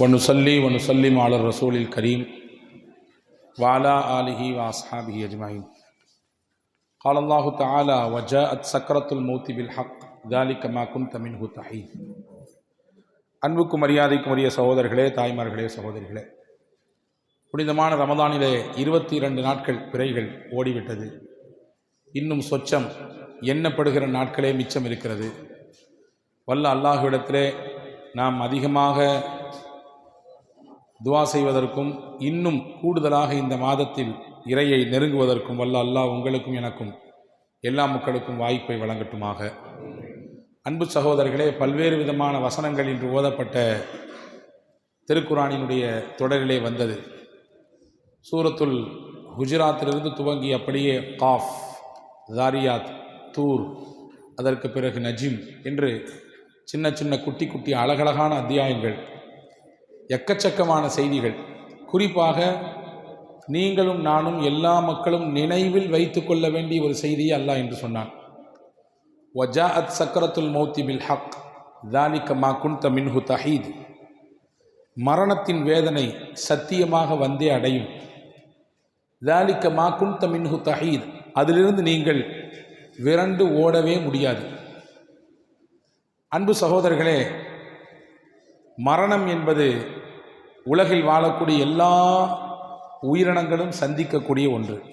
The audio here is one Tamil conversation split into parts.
ونصلي ونسلم على الرسول الكريم وعلى آله وأصحابه أجمعين قال الله تعالى وجاءت سكرة الموت بالحق ذلك ما كنت منه تحيد அன்புக்கும் மரியாதைக்கும் உரிய சகோதரர்களே தாய்மார்களே சகோதரிகளே புனிதமான ரமதானிலே இருபத்தி இரண்டு நாட்கள் பிறைகள் ஓடிவிட்டது இன்னும் சொச்சம் எண்ணப்படுகிற நாட்களே மிச்சம் இருக்கிறது வல்ல அல்லாஹ்விடத்திலே நாம் அதிகமாக துவா செய்வதற்கும் இன்னும் கூடுதலாக இந்த மாதத்தில் இறையை நெருங்குவதற்கும் வல்ல அல்லாஹ் உங்களுக்கும் எனக்கும் எல்லா மக்களுக்கும் வாய்ப்பை வழங்கட்டுமாக. அன்பு சகோதரர்களே பல்வேறு விதமான வசனங்கள் இன்று ஓதப்பட்ட திருக்குரானினுடைய தொடரிலே வந்தது. சூரத்துல் குஜராத்திலிருந்து துவங்கி அப்படியே காஃப் ஜாரியாத் தூர் அதற்கு பிறகு நஜிம் என்று சின்ன சின்ன குட்டி குட்டி அழகழகான அத்தியாயங்கள் எக்கச்சக்கமான செய்திகள். குறிப்பாக நீங்களும் நானும் எல்லா மக்களும் நினைவில் வைத்து கொள்ள வேண்டிய ஒரு செய்தியை அல்லாஹ் என்று சொன்னான். வஜாஅத் சக்கரத்துல் மௌத்தி பில் ஹக் தாலிக்க மா குன்த மின்ஹு தஹீத். மரணத்தின் வேதனை சத்தியமாக வந்தே அடையும். தாலிக்க மா குன்த மின்ஹு தஹீத். அதிலிருந்து நீங்கள் விரண்டு ஓடவே முடியாது. அன்பு சகோதரர்களே மரணம் என்பது உலகில் வாழக்கூடிய எல்லா உயிரினங்களும் சந்திக்கக்கூடிய ஒன்று.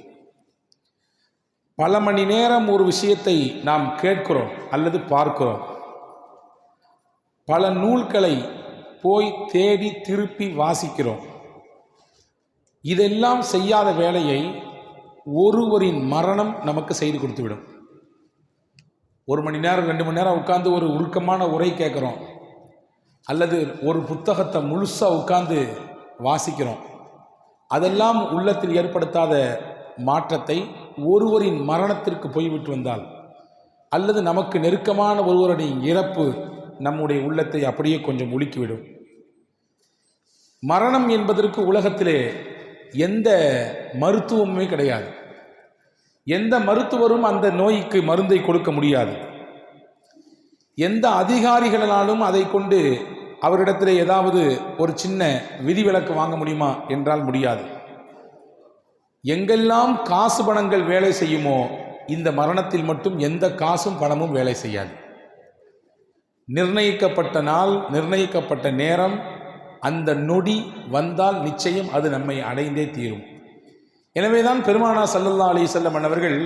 பல மணி நேரம் ஒரு விஷயத்தை நாம் கேட்கிறோம் அல்லது பார்க்கிறோம். பல நூல்களை போய் தேடி திருப்பி வாசிக்கிறோம். இதெல்லாம் செய்யாத வேலையை ஒருவரின் மரணம் நமக்கு செய்து கொடுத்துவிடும். ஒரு மணி நேரம் ரெண்டு மணி நேரம் உட்காந்து ஒரு உருக்கமான உரை கேட்குறோம். அல்லது ஒரு புத்தகத்தை முழுசாக உட்காந்து வாசிக்கிறோம். அதெல்லாம் உள்ளத்தில் ஏற்படுத்தாத மாற்றத்தை ஒருவரின் மரணத்திற்கு போய்விட்டு வந்தால் அல்லது நமக்கு நெருக்கமான ஒருவருடைய இறப்பு நம்முடைய உள்ளத்தை அப்படியே கொஞ்சம் உலுக்கிவிடும். மரணம் என்பதற்கு உலகத்திலே எந்த மருத்துவமுமே கிடையாது. எந்த மருத்துவரும் அந்த நோய்க்கு மருந்தை கொடுக்க முடியாது. எந்த அதிகாரிகளாலும் அதை கொண்டு அவரிடத்தில் ஏதாவது ஒரு சின்ன விதிவிலக்கு வாங்க முடியுமா என்றால் முடியாது. எங்கெல்லாம் காசு பணங்கள் வேலை செய்யுமோ இந்த மரணத்தில் மட்டும் எந்த காசும் பணமும் வேலை செய்யாது. நிர்ணயிக்கப்பட்ட நாள் நிர்ணயிக்கப்பட்ட நேரம் அந்த நொடி வந்தால் நிச்சயம் அது நம்மை அடைந்தே தீரும். எனவேதான் பெருமானா சல்லல்லா அலி செல்லம் அவர்கள்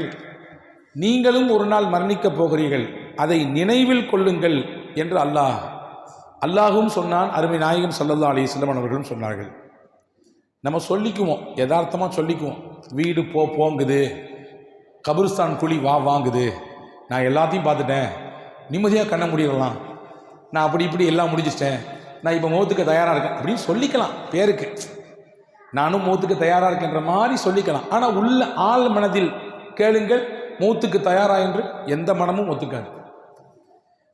நீங்களும் ஒரு நாள் மரணிக்கப் போகிறீர்கள். அதை நினைவில் கொள்ளுங்கள் என்று அல்லாஹ் அல்லாஹும் சொன்னான் அருமை நாயகம் சல்லல்லா அலி அவர்களும் சொன்னார்கள். நம்ம சொல்லிக்குவோம் யதார்த்தமாக சொல்லிக்குவோம். வீடு போ போங்குது. கபிரிஸ்தான் குழி வா வாங்குது. நான் எல்லாத்தையும் பார்த்துட்டேன். நிம்மதியாக கண்ண முடியலாம் நான் அப்படி இப்படி எல்லாம் முடிச்சிட்டேன் நான் இப்போ முகத்துக்கு தயாராக இருக்கேன். அப்படின்னு சொல்லிக்கலாம் பேருக்கு. நானும் மூத்துக்கு தயாராக இருக்கின்ற மாதிரி சொல்லிக்கலாம். ஆனால் உள்ள ஆள் மனதில் கேளுங்கள் மூத்துக்கு தயாரா என்று எந்த மனமும் ஒத்துக்காது.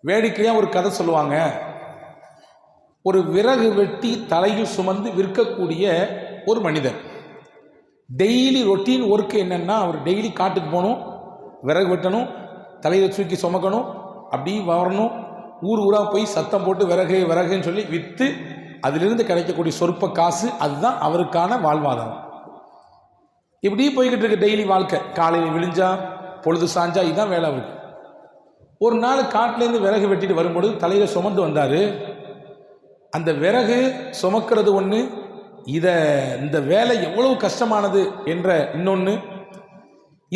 வேடிக்கையாக ஒரு கதை சொல்லுவாங்க. ஒரு விறகு வெட்டி தலையில் சுமந்து விற்கக்கூடிய ஒரு மனிதர். டெய்லி ரொட்டீன் ஒர்க் என்னென்னா அவர் டெய்லி காட்டுக்கு போகணும் விறகு வெட்டணும் தலையில் தூக்கி சுமக்கணும் அப்படி வரணும். ஊர் ஊராக போய் சத்தம் போட்டு விறகு விறகுன்னு சொல்லி விற்று அதிலிருந்து கிடைக்கக்கூடிய சொற்ப காசு அதுதான் அவருக்கான வாழ்வாதாரம். இப்படி போய்கிட்டு இருக்கு டெய்லி வாழ்க்கை. காலையில் விழிஞ்சா பொழுது சாஞ்சா இதுதான் வேலை அவருக்கு. ஒரு நாள் காட்டிலேருந்து விறகு வெட்டிட்டு வரும்பொழுது தலையில் சுமந்து வந்தார். அந்த விறகு சுமக்கிறது ஒன்று இதை இந்த வேலை எவ்வளவு கஷ்டமானது என்ற இன்னொன்று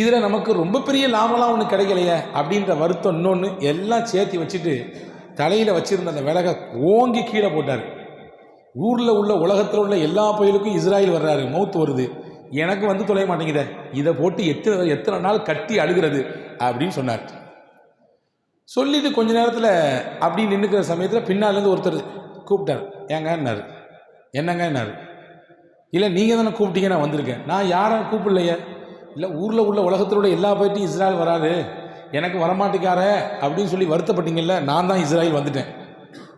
இதில் நமக்கு ரொம்ப பெரிய லாபம்லாம் ஒன்று கிடைக்கலையே அப்படின்ற வருத்தம் இன்னொன்று எல்லாம் சேர்த்து வச்சுட்டு தலையில் வச்சுருந்த அந்த விறகை ஓங்கி கீழே போட்டார். ஊரில் உள்ள உலகத்தில் உள்ள எல்லா பயிலுக்கும் இஸ்ராயல் வர்றாரு மவுத்து வருது. எனக்கு வந்து தொலைய மாட்டேங்குதே இதை போட்டு எத்தனை எத்தனை நாள் கட்டி அழுகிறது அப்படின்னு சொன்னார். சொல்லிட்டு கொஞ்ச நேரத்தில் அப்படி நின்றுக்கிற சமயத்தில் பின்னாலேருந்து ஒருத்தர் கூப்பிட்டார். ஏங்கன்னாரு. என்னங்கன்னாரு. இல்லை நீங்கள் தானே கூப்பிட்டீங்க நான் வந்திருக்கேன். நான் யாரும் கூப்பிடலையே. இல்லை ஊரில் உள்ள உலகத்திலோட எல்லா பேர்ட்டையும் இஸ்ராயல் வராது. எனக்கு வரமாட்டேக்கார அப்படின்னு சொல்லி வருத்தப்பட்டீங்கல்ல நான் தான் இஸ்ராயல் வந்துட்டேன்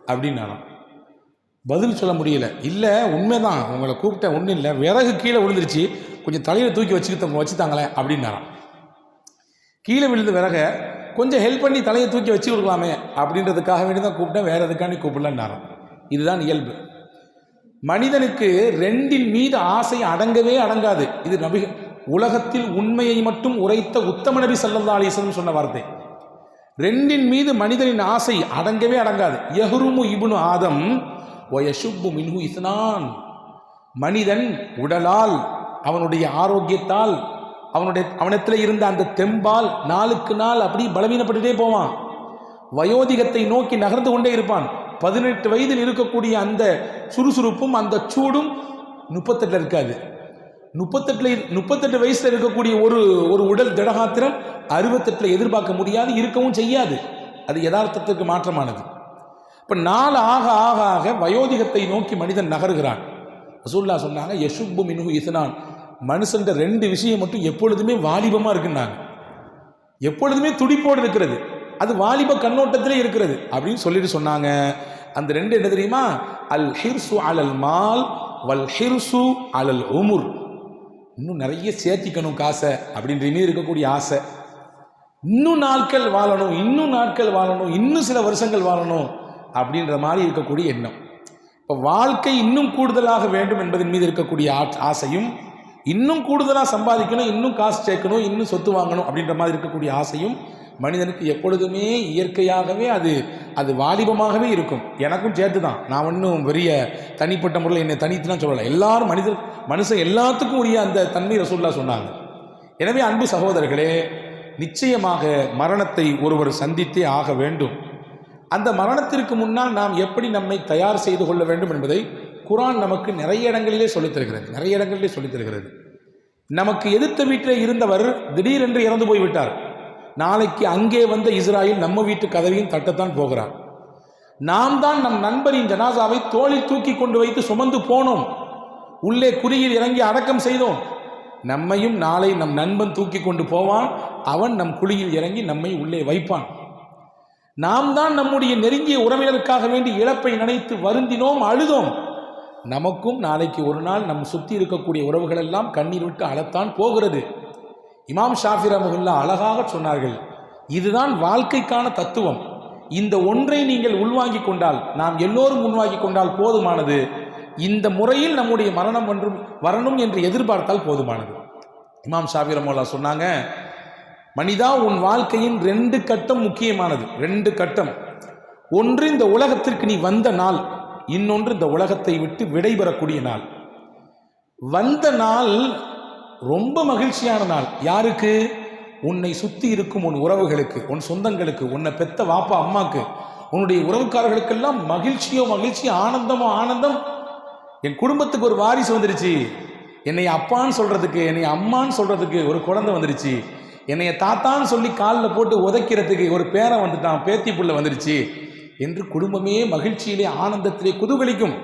அப்படின்னு நானும் பதில் சொல்ல முடியல. இல்லை உண்மைதான். உங்களை கூப்பிட்டேன் ஒன்றும் இல்லை. விறகு கீழே விழுந்துருச்சு. கொஞ்சம் தலையில் தூக்கி வச்சுக்கிட்ட வச்சுத்தாங்களேன் அப்படின்னாராம். கீழே விழுந்த விறகை கொஞ்சம் ஹெல்ப் பண்ணி தலையை தூக்கி வச்சு கொடுக்கலாமே அப்படின்றதுக்காக வேண்டி தான் கூப்பிட்டேன். வேறு எதுக்காண்டி கூப்பிடலன்னாரன் இதுதான் இயல்பு. மனிதனுக்கு ரெண்டின் மீது ஆசை அடங்கவே அடங்காது. இது நபி உலகத்தில் உண்மையை மட்டும் உரைத்த உத்தம நபி சல்லா அலிஸ்லம் சொன்ன வார்த்தை. ரெண்டின் மீது மனிதனின் ஆசை அடங்கவே அடங்காது. எஹ்ருமு இபுனு ஆதம் ஒயசுப்பு மின்ஹு இஸ்னான். மனிதன் உடலால் அவனுடைய ஆரோக்கியத்தால் அவனுடைய அவனத்தில் இருந்த அந்த தெம்பால் நாளுக்கு நாள் அப்படி பலவீனப்பட்டுட்டே போவான். வயோதிகத்தை நோக்கி நகர்ந்து கொண்டே இருப்பான். பதினெட்டு வயதில் இருக்கக்கூடிய அந்த சுறுசுறுப்பும் அந்த சூடும் முப்பத்தெட்டில் இருக்காது. முப்பத்தெட்டில் முப்பத்தெட்டு வயசில் இருக்கக்கூடிய ஒரு ஒரு உடல் திடகாத்திரம் அறுபத்தெட்டில் எதிர்பார்க்க முடியாது இருக்கவும் செய்யாது. அது யதார்த்தத்துக்கு மாற்றமானது. இப்போ நாள் ஆக ஆக ஆக வயோதிகத்தை நோக்கி மனிதன் நகருகிறான். ரசூல்லா சொன்னாங்க யசுப்பு மினு இசனான் மனுஷன் ரெண்டு விஷயம் மட்டும் எப்பொழுதுமே வாலிபமாக இருக்குன்னாங்க. எப்பொழுதுமே துடிப்போடு இருக்கிறது அது வாலிப கண்ணோட்டத்திலே இருக்கிறது அப்படின்னு சொல்லிட்டு சொன்னாங்க. அந்த ரெண்டு என்ன தெரியுமா? அல் ஹிர்சு அலல் மால் வல் ஹிர்சு அலல் உமுர். இன்னும் நிறைய சேர்த்திக்கணும் காசை அப்படின்ற மீது இருக்கக்கூடிய ஆசை. இன்னும் நாட்கள் வாழணும் இன்னும் நாட்கள் வாழணும் இன்னும் சில வருஷங்கள் வாழணும் அப்படின்ற மாதிரி இருக்கக்கூடிய எண்ணம். இப்போ வாழ்க்கை இன்னும் கூடுதலாக வேண்டும் என்பதன் மீது இருக்கக்கூடிய ஆசையும் இன்னும் கூடுதலாக சம்பாதிக்கணும் இன்னும் காசு சேர்க்கணும் இன்னும் சொத்து வாங்கணும் அப்படின்ற மாதிரி இருக்கக்கூடிய ஆசையும் மனிதனுக்கு எப்பொழுதுமே இயற்கையாகவே அது அது வாலிபமாகவே இருக்கும். எனக்கும் சேர்த்து தான் நான் ஒன்றும் பெரிய தனிப்பட்ட முறையில் என்னை தனித்துலாம் சொல்லலை. எல்லாரும் மனிதர் மனுஷன் எல்லாத்துக்கும் உரிய அந்த தன்மை ரசூல்லா சொன்னாங்க. எனவே அன்பு சகோதரர்களே நிச்சயமாக மரணத்தை ஒருவர் சந்தித்தே ஆக வேண்டும். அந்த மரணத்திற்கு முன்னால் நாம் எப்படி நம்மை தயார் செய்து கொள்ள வேண்டும் என்பதை குரான் நமக்கு நிறைய இடங்களிலே சொல்லித்தருகிறது நிறைய இடங்களிலே சொல்லித்தருகிறது நமக்கு எதிர்த்த வீட்டில் இருந்தவர் திடீரென்று இறந்து போய்விட்டார் நாளைக்கு அங்கே வந்த இஸ்ராயில் நம்ம வீட்டு கதவையும் தட்டத்தான் போகிறார். நாம் தான் நம் நண்பரின் ஜனாசாவை தோளில் தூக்கி கொண்டு வைத்து சுமந்து போனோம். உள்ளே குறியில் இறங்கி அடக்கம் செய்தோம். நம்மையும் நாளை நம் நண்பன் தூக்கி கொண்டு போவான். அவன் நம் குழியில் இறங்கி நம்மை உள்ளே வைப்பான். நாம் தான் நம்முடைய நெருங்கிய உறவினருக்காக வேண்டி இழப்பை நினைத்து வருந்தினோம் அழுதோம். நமக்கும் நாளைக்கு ஒரு நாள் நம் சுற்றி இருக்கக்கூடிய உறவுகள் எல்லாம் கண்ணீர் விட்டு அழத்தான் போகிறது. இமாம் ஷாஃபி ரமகுல்லா அழகாக சொன்னார்கள் இதுதான் வாழ்க்கைக்கான தத்துவம். இந்த ஒன்றை நீங்கள் உள்வாங்கிக் கொண்டால் நாம் எல்லோரும் உள்வாங்கிக் கொண்டால் போதுமானது. இந்த முறையில் நம்முடைய மரணம் ஒன்றும் வரணும் என்று எதிர்பார்த்தால் போதுமானது. இமாம் ஷாஃபி ரமகுல்லா சொன்னாங்க மனிதா உன் வாழ்க்கையின் ரெண்டு கட்டம் முக்கியமானது. ரெண்டு கட்டம். ஒன்று இந்த உலகத்திற்கு நீ வந்த நாள். இன்னொன்று இந்த உலகத்தை விட்டு விடைபெறக்கூடிய நாள். வந்த நாள் ரொம்ப மகிழ்ச்சியான நாள். யாருக்கு? உன்னை சுத்தி இருக்கும் உன் உறவுகளுக்கு உன் சொந்தங்களுக்கு உன்னை பெத்த வாப்பா அம்மாக்கு உன்னுடைய உறவுக்காரர்களுக்கெல்லாம் மகிழ்ச்சியோ மகிழ்ச்சி ஆனந்தமோ ஆனந்தம். என் குடும்பத்துக்கு ஒரு வாரிசு வந்துருச்சு. என்னை அப்பான்னு சொல்றதுக்கு என்னை அம்மான்னு சொல்றதுக்கு ஒரு குழந்தை வந்துருச்சு. என்னைய தாத்தான்னு சொல்லி காலில் போட்டு உதைக்கிறதுக்கு ஒரு பேரை வந்துட்டான் பேத்தி புள்ள வந்துருச்சு. என்று குடும்பமே மகிழ்ச்சியிலே ஆனந்தத்திலே குதூகலிக்கும்.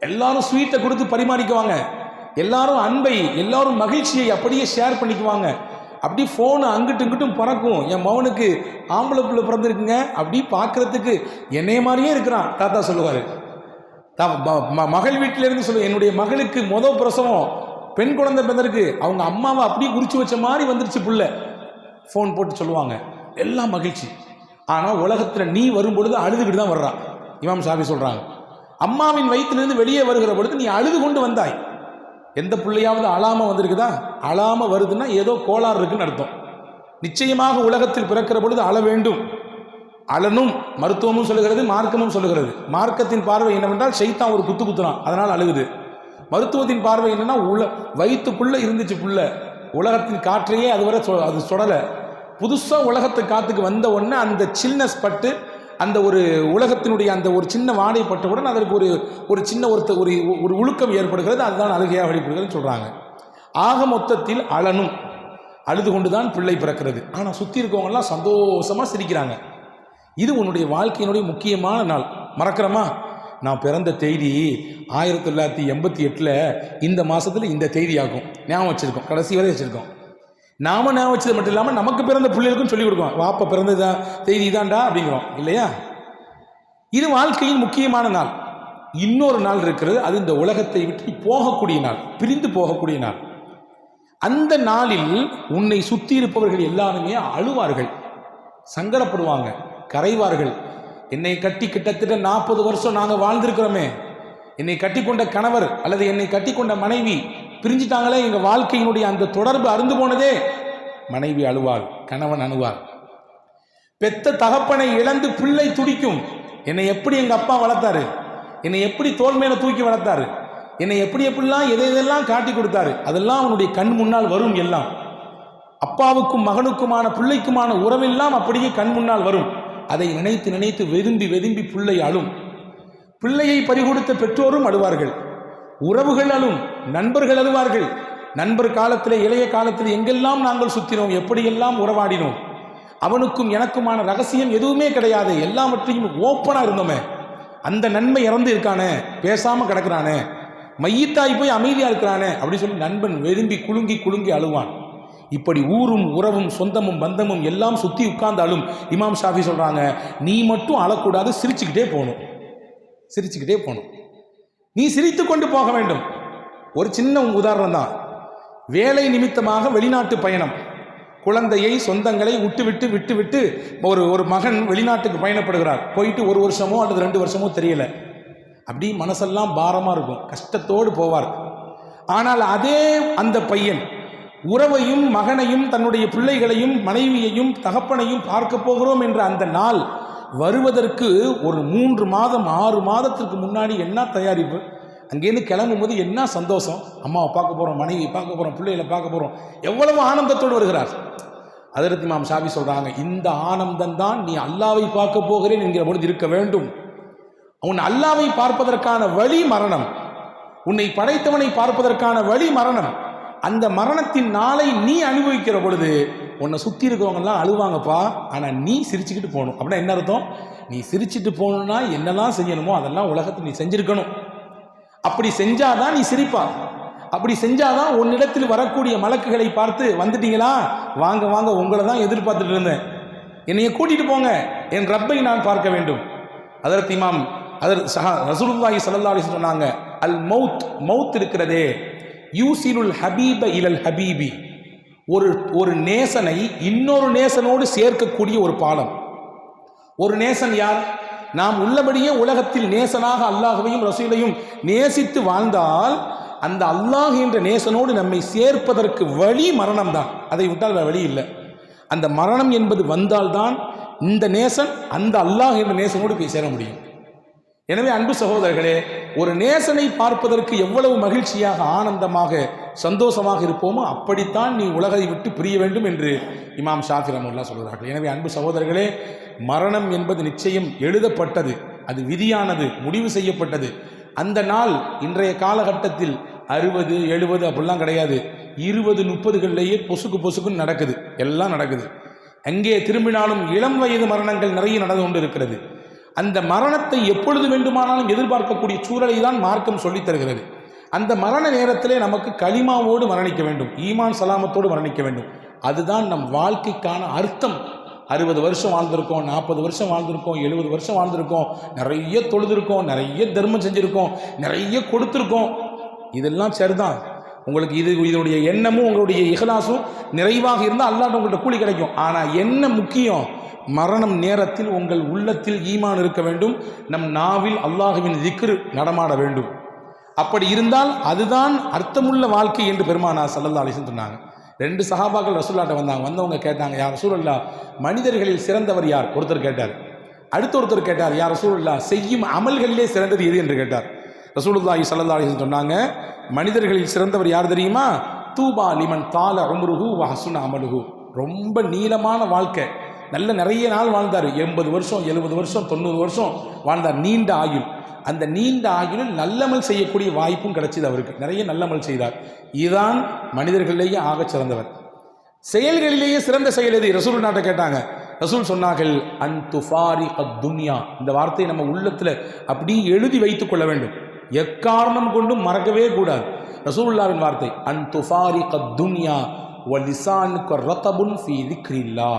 எல்லாரும் ஸ்வீட்டை கொடுத்து பரிமாறிக்குவாங்க. எல்லாரும் அன்பை எல்லாரும் மகிழ்ச்சியை அப்படியே ஷேர் பண்ணிக்குவாங்க. அப்படி ஃபோனு அங்கிட்டும் இங்கிட்டும் பறக்கும். என் மகனுக்கு ஆம்பளை பிள்ளை பிறந்திருக்குங்க. அப்படி பார்க்குறதுக்கு என்னைய மாதிரியே இருக்கிறான். தாத்தா சொல்லுவார். ம- ம- மகள் வீட்டில இருந்து என்னுடைய மகளுக்கு முத பிரசவம் பெண் குழந்தை பிறந்திருக்கு. அவங்க அம்மாவை அப்படியே குறித்து வச்ச மாதிரி வந்துருச்சு பிள்ளை. ஃபோன் போட்டு சொல்லுவாங்க. எல்லாம் மகிழ்ச்சி. ஆனால் உலகத்தில் நீ வரும்பொழுது அழுதுகிட்டு தான் வர்றா. இமாம் சாபி சொல்கிறாங்க அம்மாவின் வயிற்றிலிருந்து வெளியே வருகிற பொழுது நீ அழுது கொண்டு வந்தாய். எந்த பிள்ளையாவது அழாமல் வந்திருக்குதா? அழாமல் வருதுன்னா ஏதோ கோளாறு இருக்குன்னு அர்த்தம். நிச்சயமாக உலகத்தில் பிறக்கிற பொழுது அழ வேண்டும். அழனும் மருத்துவமும் சொல்லுகிறது மார்க்கமும் சொல்லுகிறது. மார்க்கத்தின் பார்வை என்னவென்றால் சைத்தான் ஒரு குத்து குத்துறான். அதனால் அழுகுது. மருத்துவத்தின் பார்வை என்னென்னா உல வயிற்றுக்குள்ளே இருந்துச்சு புள்ள. உலகத்தின் காற்றையே அதுவரை அது சுடலை. புதுசாக உலகத்து காத்துக்கு வந்த உடனே அந்த சில்னஸ் பட்டு அந்த ஒரு உலகத்தினுடைய அந்த ஒரு சின்ன வாடை பட்டவுடன் அதற்கு ஒரு ஒரு சின்ன ஒருத்த ஒரு ஒரு உழுக்கம் ஏற்படுகிறது. அதுதான் அழுகையாக வெளிப்படுகிறதுன்னு சொல்கிறாங்க ஆக மொத்தத்தில் அழனும். அழுது கொண்டு தான் பிள்ளை பிறக்கிறது. ஆனால் சுற்றி இருக்கவங்கெல்லாம் சந்தோஷமாக சிரிக்கிறாங்க. இது உன்னுடைய வாழ்க்கையினுடைய முக்கியமான நாள். மறக்கிறோமா? நான் பிறந்த தேதி ஆயிரத்தி தொள்ளாயிரத்தி எண்பத்தி எட்டில் இந்த மாதத்தில் இந்த தேதி ஆகும் ஞாபகம் வச்சுருக்கோம். கடைசி வரை வச்சுருக்கோம். நாம ஞாபகம் வச்சது மட்டும் இல்லாமல் நமக்கு பிறந்த பிள்ளைகளுக்கும் சொல்லிக் கொடுக்கோம் வாப்ப பிறந்ததா? செய்தி தான்டா அப்படிங்கிறோம். இல்லையா? இது வாழ்க்கையின் முக்கியமான நாள். இன்னொரு நாள் இருக்கிறது. அது இந்த உலகத்தை விட்டு போகக்கூடிய நாள். பிரிந்து போகக்கூடிய நாள். அந்த நாளில் உன்னை சுற்றி இருப்பவர்கள் எல்லாருமே அழுவார்கள். சங்கடப்படுவாங்க. கரைவார்கள். என்னை கட்டி கிட்டத்தட்ட நாற்பது வருஷம் நாங்கள் வாழ்ந்திருக்கிறோமே. என்னை கட்டிக்கொண்ட கணவர் அல்லது என்னை கட்டிக்கொண்ட மனைவி பிரிஞ்சிட்டாங்களே எங்கள் வாழ்க்கையினுடைய அந்த தொடர்பு அருந்து போனதே. மனைவி அழுவாள் கணவன் அணுவாள் பெத்த தகப்பனை இழந்து பிள்ளை துடிக்கும். என்னை எப்படி எங்கள் அப்பா வளர்த்தாரு? என்னை எப்படி தோல் மேலே தூக்கி வளர்த்தாரு? என்னை எப்படி எப்படிலாம் எதை எதெல்லாம் காட்டி கொடுத்தாரு? அதெல்லாம் அவனுடைய கண் முன்னால் வரும் எல்லாம். அப்பாவுக்கும் மகனுக்குமான பிள்ளைக்குமான உறவெல்லாம் அப்படியே கண் முன்னால் வரும். அதை நினைத்து நினைத்து வெதும்பி வெதும்பி பிள்ளை அழும். பிள்ளையை பறிகொடுத்த பெற்றோரும் அழுவார்கள். உறவுகள் அழும் நண்பர்கள் அழுவார்கள். நண்பர் காலத்தில் இளைய காலத்தில் எங்கெல்லாம் நாங்கள் சுத்தினோம் எப்படியெல்லாம் உறவாடினோம் அவனுக்கும் எனக்குமான ரகசியம் எதுவுமே கிடையாது. எல்லாவற்றையும் ஓப்பனாக இருந்தோமே. அந்த நன்மை இறந்து இருக்கானே பேசாமல் கிடக்கிறானே மையத்தாய் போய் அமைதியாக இருக்கிறானே அப்படின்னு சொல்லி நண்பன் விரும்பி குலுங்கி குலுங்கி அழுவான். இப்படி ஊரும் உறவும் சொந்தமும் பந்தமும் எல்லாம் சுற்றி உட்கார்ந்து அழும் இமாம் ஷாஃபி சொல்கிறாங்க நீ மட்டும் அழக்கூடாது சிரிச்சுக்கிட்டே போகணும். சிரிச்சுக்கிட்டே போகணும். நீ சிரித்து கொண்டு போக வேண்டும். ஒரு சின்ன உதாரணம் தான் வேலை நிமித்தமாக வெளிநாட்டு பயணம். குழந்தையை சொந்தங்களை விட்டுவிட்டு விட்டு விட்டு ஒரு ஒரு மகன் வெளிநாட்டுக்கு பயணப்படுகிறார். போயிட்டு ஒரு வருஷமோ அல்லது ரெண்டு வருஷமோ தெரியல. அப்படி மனசெல்லாம் பாரமாக இருக்கும். கஷ்டத்தோடு போவார். ஆனால் அதே அந்த பையன் உறவையும் மகனையும் தன்னுடைய பிள்ளைகளையும் மனைவியையும் தகப்பனையும் பார்க்க போகிறோம் என்ற அந்த நாள் வருவதற்கு ஒரு மூன்று மாதம் ஆறு மாதத்திற்கு முன்னாடி என்ன தயாரிப்பு? அங்கேருந்து கிளம்பும் போது என்ன சந்தோஷம்? அம்மாவை பார்க்க போகிறோம் மனைவி பார்க்க போகிறோம் பிள்ளைகளை பார்க்க போகிறோம் எவ்வளவு ஆனந்தத்தோடு வருகிறார்? அதற்கு மாம் ஷாபி சொல்கிறாங்க இந்த ஆனந்தம் தான் நீ அல்லாவை பார்க்க போகிறேன் என்கிற பொழுது இருக்க வேண்டும். உன் அல்லாவை பார்ப்பதற்கான வழி மரணம். உன்னை படைத்தவனை பார்ப்பதற்கான வழி மரணம். அந்த மரணத்தின் நாளை நீ அனுபவிக்கிற பொழுது உன்னை சுற்றி இருக்கிறவங்கெல்லாம் அழுவாங்கப்பா. ஆனால் நீ சிரிச்சுக்கிட்டு போகணும். அப்படின்னா என்ன அர்த்தம்? நீ சிரிச்சுட்டு போகணும்னா என்னெல்லாம் செய்யணுமோ அதெல்லாம் உலகத்தில் நீ செஞ்சுருக்கணும். அப்படி செஞ்சாதான் நீ சிரிப்பா. அப்படி செஞ்சாதான் உன்னிடத்தில் வரக்கூடிய மலக்குகளை பார்த்து வந்துட்டீங்களா? வாங்க வாங்க உங்களை தான் எதிர்பார்த்துட்டு இருந்தேன். என்னைய கூட்டிட்டு போங்க. என் ரப்பை நான் பார்க்க வேண்டும். அதற்கு இமாம் அதர் சஹா ரசூலுல்லாஹி ஸல்லல்லாஹு அலைஹி சொன்னாங்க அல் மௌத் மௌத் இருக்கிறதே யூசிலுல் ஹபீப இலல் ஹபீபி. ஒரு ஒரு நேசனை இன்னொரு நேசனோடு சேர்க்கக்கூடிய ஒரு பாலம். ஒரு நேசன் யார்? நாம் உள்ளபடியே உலகத்தில் நேசனாக அல்லாஹுவையும் ரசூலையும் நேசித்து வாழ்ந்தால் அந்த அல்லாஹ் என்ற நேசனோடு நம்மை சேர்ப்பதற்கு வழி மரணம் தான். அதை விட்டால் வழி இல்லை. அந்த மரணம் என்பது வந்தால்தான் இந்த நேசன் அந்த அல்லாஹ் என்ற நேசனோடு போய் சேர முடியும். எனவே அன்பு சகோதரர்களே ஒரு நேசனை பார்ப்பதற்கு எவ்வளவு மகிழ்ச்சியாக ஆனந்தமாக சந்தோஷமாக இருப்போமோ அப்படித்தான் நீ உலகை விட்டு பிரிய வேண்டும் என்று இமாம் ஷாஃபி சொல்கிறார்கள். எனவே அன்பு சகோதரர்களே மரணம் என்பது நிச்சயம் எழுதப்பட்டது அது விதியானது முடிவு செய்யப்பட்டது. அந்த நாள் இன்றைய காலகட்டத்தில் அறுபது எழுபது அப்படிலாம் கிடையாது. இருபது முப்பதுகள்லேயே பொசுக்கு பொசுக்குன்னு நடக்குது. எல்லாம் நடக்குது. அங்கே திரும்பினாலும் இளம் வயது மரணங்கள் நிறைய நடந்து கொண்டு இருக்கிறது அந்த மரணத்தை எப்பொழுது வேண்டுமானாலும் எதிர்பார்க்கக்கூடிய சூழலை தான் மார்க்கம் சொல்லித் தருகிறது. அந்த மரண நேரத்திலே நமக்கு களிமாவோடு மரணிக்க வேண்டும். ஈமான் சலாமத்தோடு மரணிக்க வேண்டும். அதுதான் நம் வாழ்க்கைக்கான அர்த்தம். அறுபது வருஷம் வாழ்ந்திருக்கோம் நாற்பது வருஷம் வாழ்ந்திருக்கோம் எழுபது வருஷம் வாழ்ந்திருக்கோம் நிறைய தொழுதுருக்கோம் நிறைய தர்மம் செஞ்சுருக்கோம் நிறைய கொடுத்துருக்கோம். இதெல்லாம் சரிதான். உங்களுக்கு இது இதனுடைய எண்ணமும் உங்களுடைய இகலாசும் நிறைவாக இருந்தால் அல்லாட்ட உங்கள்கிட்ட கூலி கிடைக்கும். ஆனால் என்ன முக்கியம்? மரணம் நேரத்தில் உங்கள் உள்ளத்தில் ஈமான் இருக்க வேண்டும். நம் நாவில் அல்லாஹுவின் திக்ரு நடமாட வேண்டும். அப்படி இருந்தால் அதுதான் அர்த்தமுள்ள வாழ்க்கை என்று பெருமானா சல்லல்லா அலிசன் சொன்னாங்க. ரெண்டு சஹாபாக்கள் ரசூல்லாட்ட வந்தாங்க. வந்தவங்க கேட்டாங்க யார் ரசூல்லா மனிதர்களில் சிறந்தவர் யார்? ஒருத்தர் கேட்டார். அடுத்த ஒருத்தர் கேட்டார் யார் ரசூல்லா செய்யும் அமல்களிலே சிறந்தது எது? என்று கேட்டார். ரசூலுல்லாஹி சல்லா அலிசன் சொன்னாங்க மனிதர்களில் சிறந்தவர் யார் தெரியுமா? தூபா லிமன் தால அமருகு வஹசுன அமலுகு ரொம்ப நீளமான வாழ்க்கை. நல்ல நிறைய நாள் வாழ்ந்தார். எண்பது வருஷம் எழுபது வருஷம் தொண்ணூறு வருஷம் வாழ்ந்தார். நீண்ட ஆயுள். அந்த நீண்ட ஆயுளில் நல்லமல் செய்யக்கூடிய வாய்ப்பும் கிடைச்சது அவருக்கு. நிறைய நல்லமல் செய்தார். இதுதான் மனிதர்களிலேயே ஆகச் சிறந்தவர். செயல்களிலேயே சிறந்த செயல் எது? ரசூல் நாட்டை கேட்டாங்க. ரசூல் சொன்னார்கள் அன் துஃபாரி துன்யா. இந்த வார்த்தையை நம்ம உள்ளத்தில் அப்படியே எழுதி வைத்துக் கொள்ள வேண்டும். எக்காரணம் கொண்டும் மறக்கவே கூடாது. ரசூல்லாவின் வார்த்தை அன் துஃபாரி துன்யா ஒலிசான் ரத்தபுன் ஃபீ திக்ரில்லா.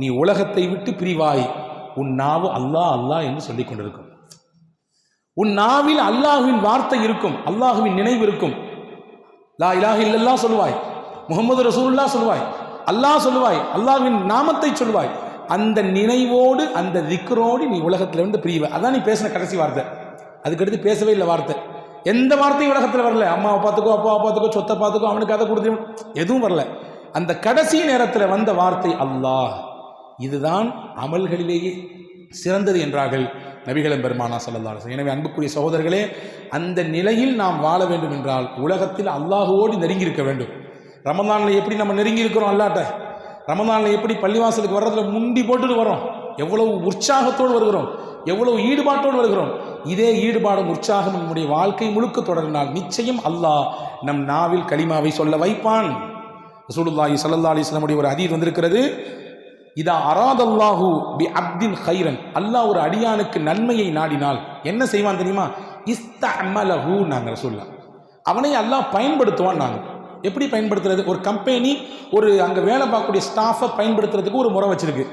நீ உலகத்தை விட்டு பிரிவாய். உன் நாவு அல்லாஹ் அல்லாஹ் என்று சொல்லிக் கொண்டிருக்கும். உன் நாவில் அல்லாஹுவின் வார்த்தை இருக்கும் அல்லாஹுவின் நினைவு இருக்கும். லா இலாக இல்லல்லா சொல்லுவாய் முகமது ரசூல்லா சொல்லுவாய் அல்லாஹ் சொல்லுவாய் அல்லாஹ்வின் நாமத்தை சொல்லுவாய் அந்த நினைவோடு அந்த திக்ரோடு நீ உலகத்துல வந்து பிரிவ. அதான் நீ பேசின கடைசி வார்த்தை. அதுக்கடுத்து பேசவே இல்லை வார்த்தை. எந்த வார்த்தையும் உலகத்தில் வரல. அம்மாவை பார்த்துக்கோ அப்பாவை பார்த்துக்கோ சொத்தை பார்த்துக்கோ அவனுக்கு அதை கொடுத்து எதுவும் வரல. அந்த கடைசி நேரத்தில் வந்த வார்த்தை அல்லாஹ். இதுதான் அமல்களிலேயே சிறந்தது என்றார்கள் நபிகளம் பெருமானா சல்லல்லாஹு எனவே அன்புக்குரிய சகோதரர்களே அந்த நிலையில் நாம் வாழ வேண்டும் என்றால் உலகத்தில் அல்லாஹுவோடு நெருங்கி இருக்க வேண்டும். ரமதானில் எப்படி நம்ம நெருங்கி இருக்கிறோம் அல்லாட்ட? ரமதானில் எப்படி பள்ளிவாசலுக்கு வர்றதுல முண்டி போட்டுட்டு வரோம் எவ்வளவு உற்சாகத்தோடு வருகிறோம்? எவ்வளவு ஈடுபாட்டோடு வருகிறோம்? இதே ஈடுபாடும் உற்சாகம் நம்முடைய வாழ்க்கை முழுக்க தொடர்ந்தால் நிச்சயம் அல்லாஹ் நம் நாவில் களிமாவை சொல்ல வைப்பான். ரசூலுல்லாஹி சல்லா அலைஹி ஒரு ஹதீஸ் வந்திருக்கிறது. இதா அராதல்லாஹு பி அப்தின் ஹைரன் அல்லாஹ் ஒரு அடியானுக்கு நன்மையை நாடினால் என்ன செய்வான் தெரியுமா? இஸ்தமலஹு நாங்கள் சொல்ல. அவனை அல்லாஹ் பயன்படுத்துவான் நாங்கள் எப்படி பயன்படுத்துறது? ஒரு கம்பெனி ஒரு அங்கே வேலை பார்க்கக்கூடிய ஸ்டாஃபை பயன்படுத்துறதுக்கு ஒரு முறை வச்சிருக்கு.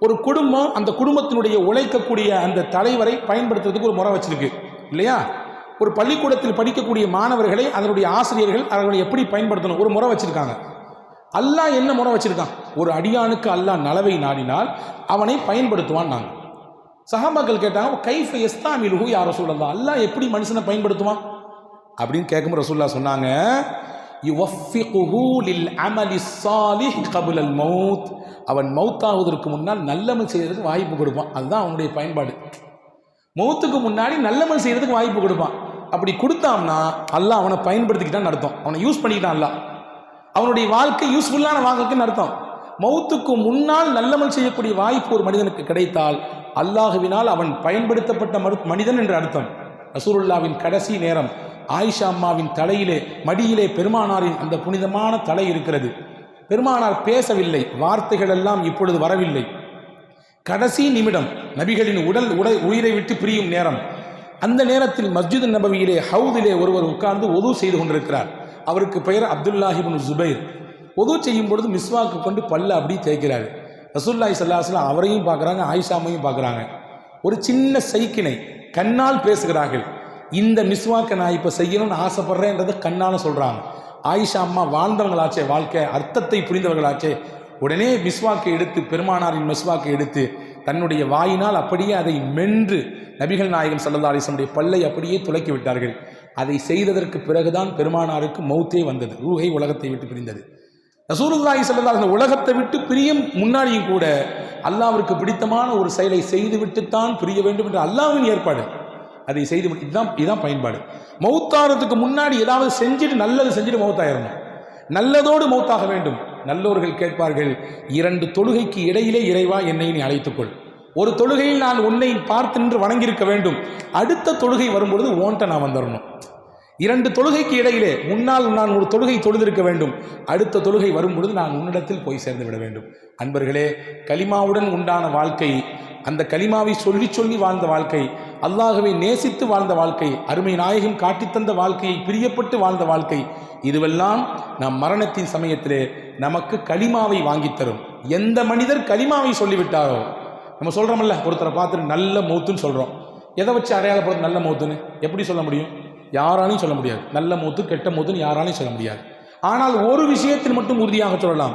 ஒரு குடும்பம் அந்த குடும்பத்தினுடைய உழைக்கக்கூடிய அந்த தலைவரை பயன்படுத்துறதுக்கு ஒரு முறை வச்சிருக்கு. இல்லையா? ஒரு பள்ளிக்கூடத்தில் படிக்கக்கூடிய மாணவர்களை அதனுடைய ஆசிரியர்கள் அவர்களை எப்படி பயன்படுத்தணும்? ஒரு முறை வச்சிருக்காங்க. அல்லாஹ் என்ன முறை வச்சிருக்கான்? ஒரு அடியானுக்கு அல்லாஹ் நலவை நாடினால் அவனை பயன்படுத்துவான் நாங்கள் சஹாபாக்கள் கேட்டாங்க கைஃப எஸ்தாமிலுஹு யார் ரசூல்லா அல்லாஹ் எப்படி மனுஷனை பயன்படுத்துவான்? அப்படின்னு கேட்கும்போது ரசூல்லா சொன்னாங்க யுவஃபிகுஹு கபுல் அல் மௌத். அவன் மௌத்தாவதற்கு முன்னால் நல்லமல் செய்யறதுக்கு வாய்ப்பு கொடுப்பான். அதுதான் அவனுடைய பயன்பாடு. மௌத்துக்கு முன்னாடி நல்லமல் செய்யறதுக்கு வாய்ப்பு கொடுப்பான். அப்படி கொடுத்தான்னா அல்லாஹ் அவனை பயன்படுத்திக்கிட்டான்னு நடத்தும் அவனை யூஸ் பண்ணிக்கிட்டான் அல்லாஹ். அவனுடைய வாழ்க்கை யூஸ்ஃபுல்லான வாழ்க்கைன்னு அர்த்தம். மௌத்துக்கு முன்னால் நல்லமல் செய்யக்கூடிய வாய்ப்பு ஒரு மனிதனுக்கு கிடைத்தால் அல்லாஹுவினால் அவன் பயன்படுத்தப்பட்ட மரு- மனிதன் என்று அர்த்தம். ரசூருல்லாவின் கடைசி நேரம் ஆயிஷா அம்மாவின் தலையிலே மடியிலே பெருமானாரின் அந்த புனிதமான தலை இருக்கிறது. பெருமானார் பேசவில்லை வார்த்தைகள் எல்லாம் இப்பொழுது வரவில்லை. கடைசி நிமிடம் நபிகளின் உடல் உடை உயிரை விட்டு பிரியும் நேரம். அந்த நேரத்தில் மஸ்ஜித் நபவியிலே ஹவுதிலே ஒருவர் உட்கார்ந்து ஒது செய்து கொண்டிருக்கிறார். அவருக்கு பெயர் அப்துல்லாஹிபின் ஜுபைர். உதவு செய்யும் பொழுது மிஸ்வாக்கு கொண்டு பல்ல அப்படி தேய்க்கிறாரு. ரசூல்லாய் சல்லாஹ்லாம் அவரையும் பார்க்குறாங்க ஆயிஷாமையும் பார்க்குறாங்க. ஒரு சின்ன சைக்கினை கண்ணால் பேசுகிறார்கள். இந்த மிஸ்வாக்கை நான் இப்போ செய்யணும்னு ஆசைப்படுறேன்றதை கண்ணால் சொல்கிறாங்க ஆயிஷா அம்மா வாழ்ந்தவங்களாச்சே வாழ்க்கை அர்த்தத்தை புரிந்தவர்களாச்சே. உடனே மிஸ்வாக்கை எடுத்து பெருமானாரின் மிஸ்வாக்கை எடுத்து தன்னுடைய வாயினால் அப்படியே அதை மென்று நபிகள் நாயகம் சல்லல்லா பல்லை அப்படியே துலக்கி விட்டார்கள். அதை செய்ததற்கு பிறகுதான் பெருமானாருக்கு மௌத்தே வந்தது. ரூஹை உலகத்தை விட்டு பிரிந்தது. ரசூலுல்லாஹி ஸல்லல்லாஹு அந்த உலகத்தை விட்டு பிரியும் முன்னாடியும் கூட அல்லாவிற்கு பிடித்தமான ஒரு செயலை செய்துவிட்டுத்தான் பிரிய வேண்டும் என்று அல்லாவின் ஏற்பாடு. அதை செய்து இதுதான் இதுதான் பயன்பாடு. மௌத்தாரத்துக்கு முன்னாடி ஏதாவது செஞ்சுட்டு நல்லது செஞ்சுட்டு மௌத்தாயிரணும். நல்லதோடு மௌத்தாக வேண்டும். நல்லோர்கள் கேட்பார்கள் இரண்டு தொழுகைக்கு இடையிலே இறைவா என்னை நீ அழைத்துக்கொள். ஒரு தொழுகையில் நான் உன்னை பார்த்து நின்று வணங்கியிருக்க வேண்டும். அடுத்த தொழுகை வரும்பொழுது ஓன்ட்ட நான் வந்துடணும் இரண்டு தொழுகைக்கு இடையிலே முன்னால் நான் ஒரு தொழுகை தொழுதிருக்க வேண்டும். அடுத்த தொழுகை வரும்பொழுது நான் உன்னிடத்தில் போய் சேர்ந்து விட வேண்டும். அன்பர்களே கலிமாவுடன் உண்டான வாழ்க்கை அந்த கலிமாவை சொல்லி சொல்லி வாழ்ந்த வாழ்க்கை அல்லாகவே நேசித்து வாழ்ந்த வாழ்க்கை அருமை நாயகம் காட்டித்தந்த வாழ்க்கையை பிரியப்பட்டு வாழ்ந்த வாழ்க்கை இதுவெல்லாம் நம் மரணத்தின் சமயத்திலே நமக்கு களிமாவை வாங்கித் தரும் எந்த மனிதர் களிமாவை சொல்லிவிட்டாரோ நம்ம சொல்கிறோம்ல ஒருத்தரை பார்த்துட்டு நல்ல மௌத்துன்னு சொல்கிறோம் எதை வச்சு அடையாளப்படுறது நல்ல மௌத்துன்னு? எப்படி சொல்ல முடியும்? யாராலையும் சொல்ல முடியாது. நல்ல மூத்து கெட்ட மூத்துன்னு யாராலையும் சொல்ல முடியாது. ஆனால் ஒரு விஷயத்தில் மட்டும் உறுதியாக சொல்லலாம்.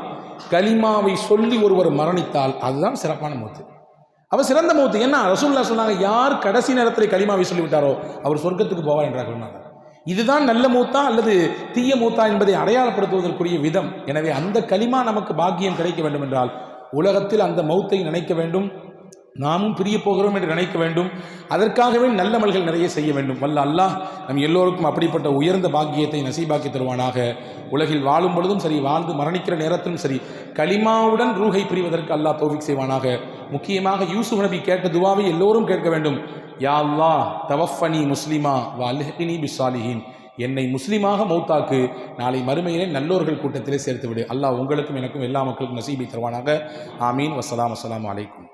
கலிமாவை சொல்லி ஒருவர் மரணித்தால் அதுதான் சிறப்பான மூத்து. அவர் சிறந்த மூத்து என்ன? ரசூல்லா சொன்னாங்க யார் கடைசி நேரத்தில் கலிமாவை சொல்லிவிட்டாரோ அவர் சொர்க்கத்துக்கு போவார் என்றார் சொன்னாங்க இதுதான் நல்ல மூத்தா அல்லது தீய மூத்தா என்பதை அடையாளப்படுத்துவதற்குரிய விதம். எனவே அந்த களிமா நமக்கு பாக்கியம் கிடைக்க வேண்டும் என்றால் உலகத்தில் அந்த மௌத்தை நினைக்க வேண்டும். நாமும் பிரிய போகிறோம் என்று நினைக்க வேண்டும். அதற்காகவே நல்லமல்கள் நிறைய செய்ய வேண்டும். வல்ல அல்லாஹ் நம் எல்லோருக்கும் அப்படிப்பட்ட உயர்ந்த பாக்கியத்தை நசீபாக்கி தருவானாக. உலகில் வாழும் பொழுதும் சரி வாழ்ந்து மரணிக்கிற நேரத்திலும் சரி கலிமாவுடன் ரூஹை பிரிவதற்கு அல்லாஹ் தோவிக் செய்வானாக. முக்கியமாக யூசுப் நபி கேட்ட துவாவை எல்லோரும் கேட்க வேண்டும். யா அல்லா தவஃபனி முஸ்லிமா வல்ஹினி பிசாலிஹின் என்னை முஸ்லீமாக மௌத்தாக்கு நாளை மறுமையிலே நல்லோர்கள் கூட்டத்திலே சேர்த்து விடு அல்லாஹ் உங்களுக்கும் எனக்கும் எல்லா மக்களுக்கும் நசீபை தருவானாக. ஆமீன். வஸ்ஸலாம் அஸ்லாம் அலைக்கும்.